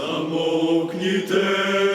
Замовкніте.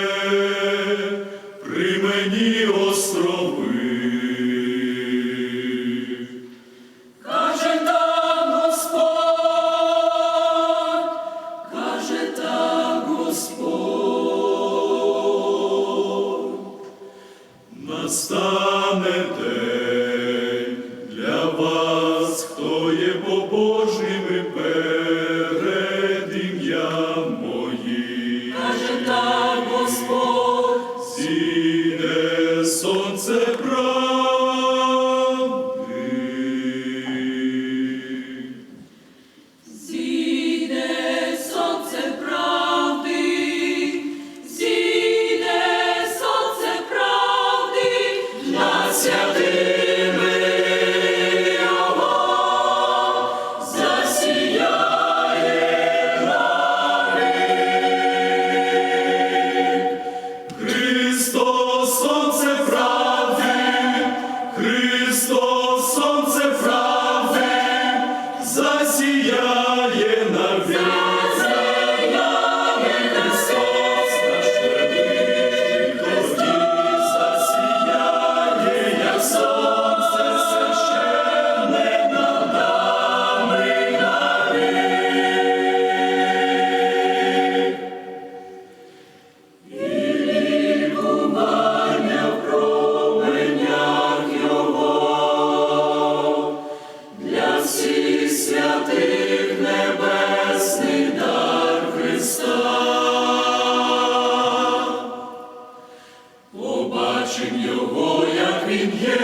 побачим його, як він є.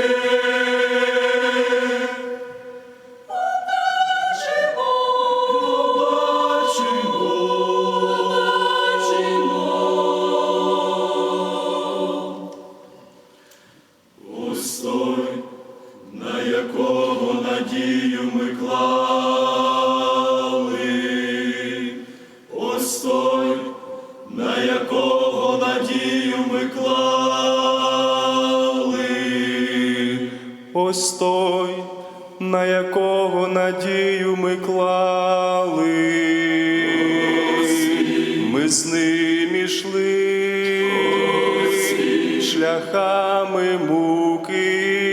Ось той, на якого надію ми кладемо, Ось той, на якого надію ми клали, ми з ним ішли, шляхами муки.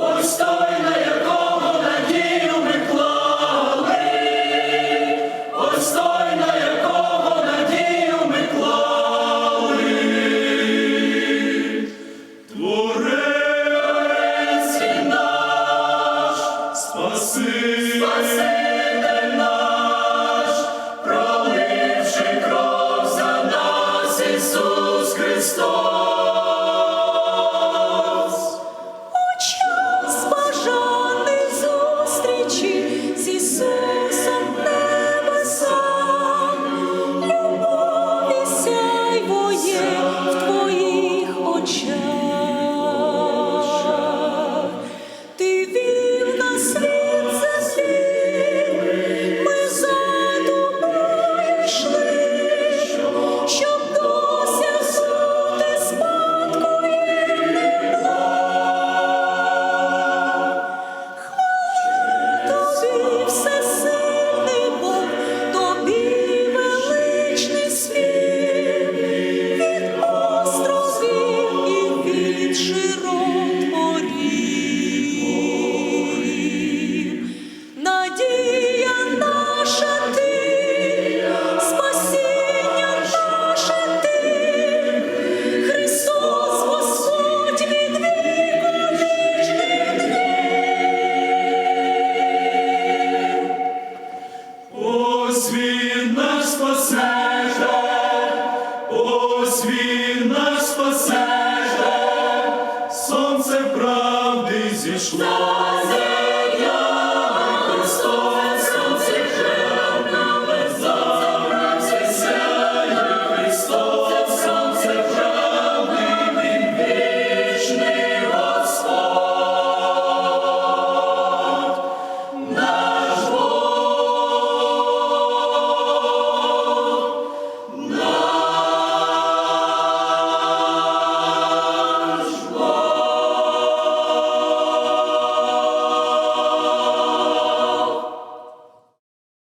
Ось той, на якого надію ми клали, ось той, на якого надію ми клали, Творець і наш, спаси, наш, проливши кров за нас, Ісус Христос.